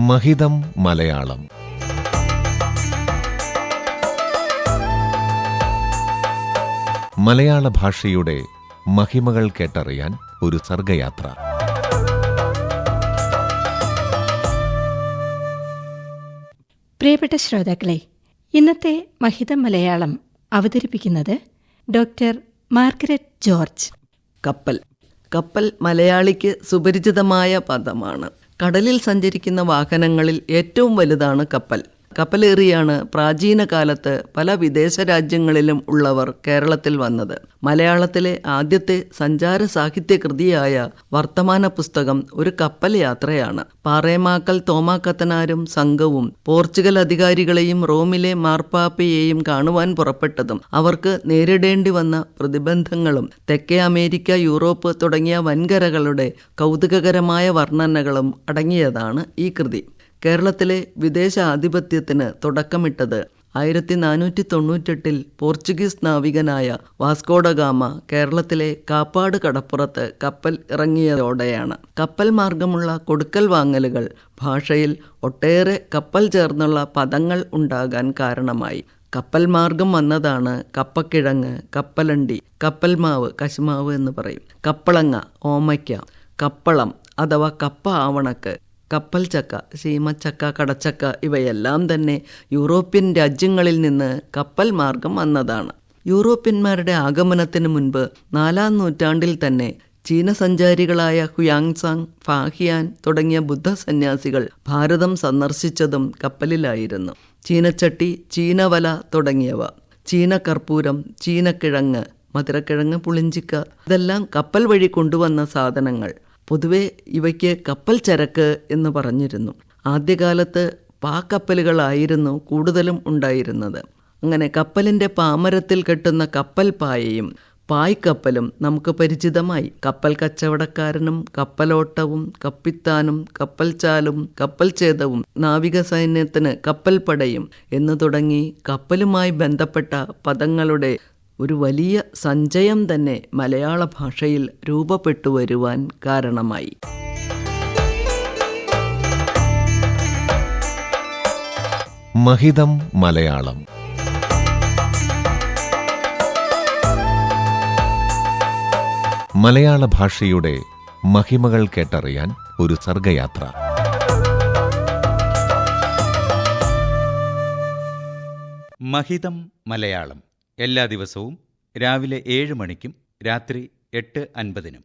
മഹിതം മലയാളം. മലയാള ഭാഷയുടെ മഹിമകൾ കേട്ടറിയാൻ ഒരു സർഗയാത്ര. പ്രിയപ്പെട്ട ശ്രോതാക്കളെ ഇന്നത്തെ മഹിതം മലയാളം അവതരിപ്പിക്കുന്നത് ഡോക്ടർ മാർഗരറ്റ് ജോർജ്. കപ്പൽ. കപ്പൽ മലയാളിക്ക് സുപരിചിതമായ പദമാണ്. കടലിൽ സഞ്ചരിക്കുന്ന വാഹനങ്ങളിൽ ഏറ്റവും വലുതാണ് കപ്പൽ. കപ്പലേറിയാണ് പ്രാചീന കാലത്ത് പല വിദേശ രാജ്യങ്ങളിലും ഉള്ളവർ കേരളത്തിൽ വന്നത്. മലയാളത്തിലെ ആദ്യത്തെ സഞ്ചാര സാഹിത്യ കൃതിയായ വർത്തമാന പുസ്തകം ഒരു കപ്പൽ യാത്രയാണ്. പാറേമാക്കൽ തോമാക്കത്തനാരും സംഘവും പോർച്ചുഗൽ അധികാരികളെയും റോമിലെ മാർപ്പാപ്പയെയും കാണുവാൻ പുറപ്പെട്ടതും അവർക്ക് നേരിടേണ്ടി വന്ന പ്രതിബന്ധങ്ങളും തെക്കേ അമേരിക്ക യൂറോപ്പ് തുടങ്ങിയ വൻകരകളുടെ കൗതുകകരമായ വർണനകളും അടങ്ങിയതാണ് ഈ കൃതി. കേരളത്തിലെ വിദേശ ആധിപത്യത്തിന് തുടക്കമിട്ടത് ആയിരത്തി നാനൂറ്റി തൊണ്ണൂറ്റെട്ടിൽ പോർച്ചുഗീസ് നാവികനായ വാസ്കോഡഗാമ കേരളത്തിലെ കാപ്പാട് കടപ്പുറത്ത് കപ്പൽ ഇറങ്ങിയതോടെയാണ്. കപ്പൽ മാർഗമുള്ള കൊടുക്കൽ വാങ്ങലുകൾ ഭാഷയിൽ ഒട്ടേറെ കപ്പൽ ചേർന്നുള്ള പദങ്ങൾ ഉണ്ടാകാൻ കാരണമായി. കപ്പൽ മാർഗം വന്നതാണ് കപ്പക്കിഴങ്ങ് കപ്പലണ്ടി കപ്പൽമാവ് കശുമാവ് എന്ന് പറയും. കപ്പളങ്ങ ഓമയ്ക്ക കപ്പളം അഥവാ കപ്പ ആവണക്ക് കപ്പൽ ചക്ക ചീമച്ചക്ക കടച്ചക്ക ഇവയെല്ലാം തന്നെ യൂറോപ്യൻ രാജ്യങ്ങളിൽ നിന്ന് കപ്പൽ മാർഗം വന്നതാണ്. യൂറോപ്യന്മാരുടെ ആഗമനത്തിന് മുൻപ് നാലാം നൂറ്റാണ്ടിൽ തന്നെ ചീന സഞ്ചാരികളായ ഹുയാങ്സാങ് ഫാഹിയാൻ തുടങ്ങിയ ബുദ്ധ സന്യാസികൾ ഭാരതം സന്ദർശിച്ചതും കപ്പലിലായിരുന്നു. ചീനച്ചട്ടി ചീനവല തുടങ്ങിയവ. ചീനകർപ്പൂരം ചീനക്കിഴങ്ങ് മധുരക്കിഴങ്ങ് പുളിഞ്ചിക്ക ഇതെല്ലാം കപ്പൽ വഴി കൊണ്ടുവന്ന സാധനങ്ങൾ. പൊതുവെ ഇവയ്ക്ക് കപ്പൽ ചരക്ക് എന്ന് പറഞ്ഞിരുന്നു. ആദ്യകാലത്ത് പാക്കപ്പലുകളായിരുന്നു കൂടുതലും ഉണ്ടായിരുന്നത്. അങ്ങനെ കപ്പലിന്റെ പാമരത്തിൽ കെട്ടുന്ന കപ്പൽ പായയും പായ്ക്കപ്പലും നമുക്ക് പരിചിതമായി. കപ്പൽ കച്ചവടക്കാരനും കപ്പലോട്ടവും കപ്പിത്താനും കപ്പൽ ചാലും കപ്പൽ ഛേദവും നാവിക സൈന്യത്തിന് കപ്പൽപ്പടയും എന്നു തുടങ്ങി കപ്പലുമായി ബന്ധപ്പെട്ട പദങ്ങളുടെ ഒരു വലിയ സഞ്ചയം തന്നെ മലയാള ഭാഷയിൽ രൂപപ്പെട്ടു വരുവാൻ കാരണമായി. മഹിതം മലയാളം. മലയാള ഭാഷയുടെ മഹിമകൾ കേട്ടറിയാൻ ഒരു സർഗയാത്ര. മഹിതം മലയാളം. എല്ലാ ദിവസവും രാവിലെ ഏഴ് മണിക്കും രാത്രി എട്ട് അൻപതിനും.